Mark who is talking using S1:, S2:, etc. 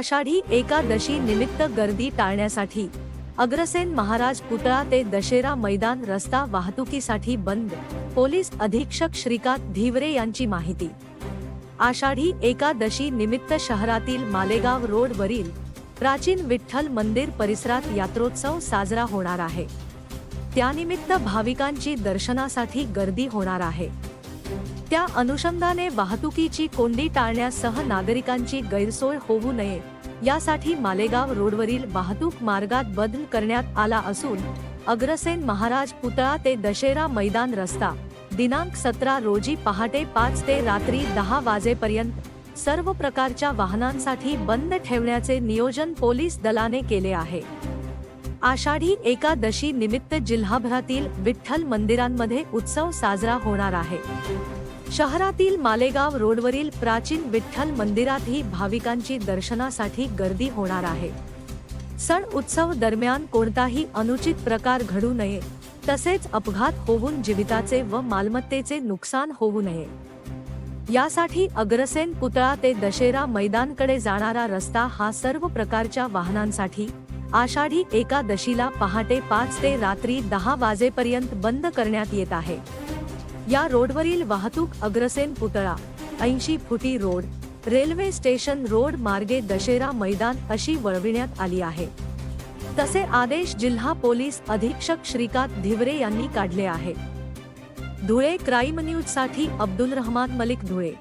S1: आषाढी एकादशी निमित्त गर्दी टाळण्यासाठी अग्रसेन महाराज पुतळा ते दशेरा मैदान रस्ता वाहतुकीसाठी बंद पोलीस अधीक्षक श्रीकांत धिवरे यांची माहिती. आषाढी एकादशी निमित्त शहरातील मालेगाव रोड वरील प्राचीन विठ्ठल मंदिर परिसरात यात्रोत्सव साजरा होणार आहे. त्यानिमित्त भाविकांची दर्शनासाठी गर्दी होणार आहे. त्या अनुषंगाने वाहतुकीची कोंडी टाळण्यासह नागरिकांची गैरसोय होऊ नये. यासाठी मालेगाव रोडवरील वाहतूक मार्गात बदल करण्यात आला असून अग्रसेन महाराज पुतळा ते दशेरा मैदान रस्ता. दिनांक सतरा रोजी पहाटे पाच ते रात्री दहा वाजेपर्यंत सर्व प्रकारच्या वाहनांसाठी बंद ठेवण्याचे नियोजन पोलीस दलाने केले आहे. आषाढी एकादशी निमित्त जिल्हाभरातील विठ्ठल मंदिरांमध्ये उत्सव साजरा होणार आहे. शहरातील मालेगाव रोडवरील प्राचीन विठ्ठल मंदिरातही भाविकांची दर्शनासाठी गर्दी होणार आहे. सण उत्सव दरम्यान कोणताही अनुचित प्रकार घडू नये तसेच अपघात होऊन जीविताचे व मालमत्तेचे नुकसान होऊ नये. यासाठी अग्रसेन पुतळा ते दशेरा मैदानकडे जाणारा रस्ता हा सर्व प्रकारच्या वाहनांसाठी आषाढी एकादशीला पहाटे पाच ते रात्री दहा वाजेपर्यंत बंद करण्यात येत आहे. या रोडवरील वाहतूक अग्रसेन पुतळा ऐंशी फुटी रोड रेल्वे स्टेशन रोड मार्गे दशेरा मैदान अशी वळविण्यात आली आहे. तसे आदेश जिल्हा पोलीस अधीक्षक श्रीकांत धिवरे यांनी काढले आहे. धुळे क्राईम न्यूजसाठी अब्दुल रहमान मलिक धुळे.